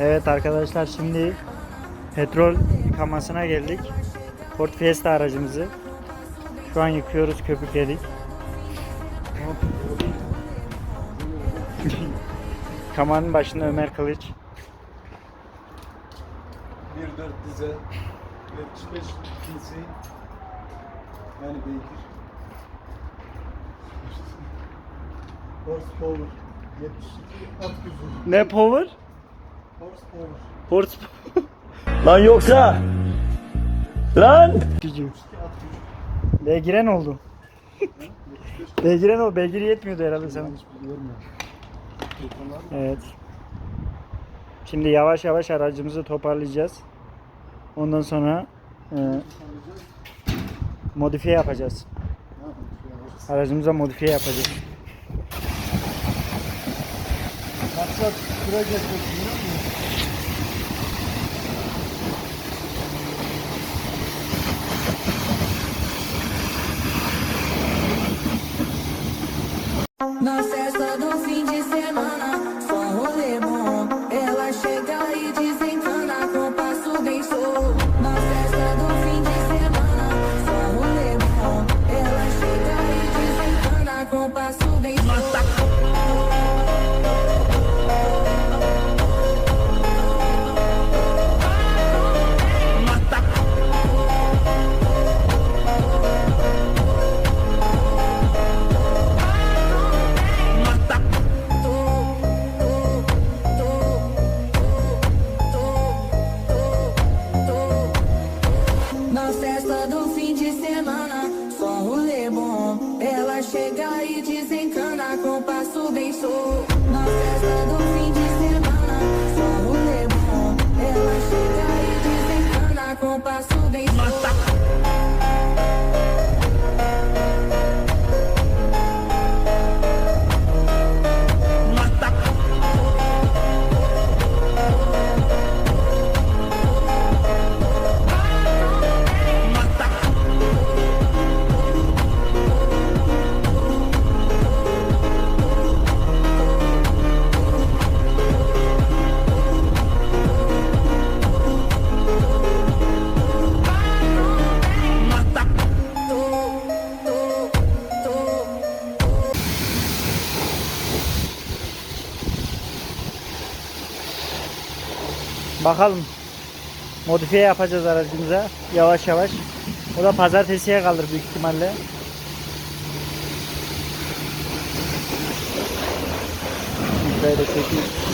Evet arkadaşlar şimdi petrol yıkamasına geldik. Ford Fiesta aracımızı. Şu an yıkıyoruz köpükledik. Kamanın başında Ömer Kılıç. 1.4 dizel 75 cc yani beygir horsepower 72 at gücü Ne power? Horse Lan yoksa lan gücü. 72 at gücü Beygire ne oldu? Beygire ne oldu? Beygir yetmiyordu herhalde sana. Evet. Şimdi yavaş yavaş aracımızı toparlayacağız. Ondan sonra e, modifiye yapacağız. Aracımıza modifiye yapacağız. Na festa do fim de semana, só rolê bom. Ela chega e desencana com passo bem solto. Na festa do fim de semana, só rolê bom. Ela chega e desencana com passo bem solto. Chega e desencana com passo bem solto. Na festa do fim de semana, só rolê bom. Ela chega e desencana com passo Bakalım. Modifiye yapacağız aracımıza yavaş yavaş. O da pazartesiye kalır büyük ihtimalle. Böyle çekeyim.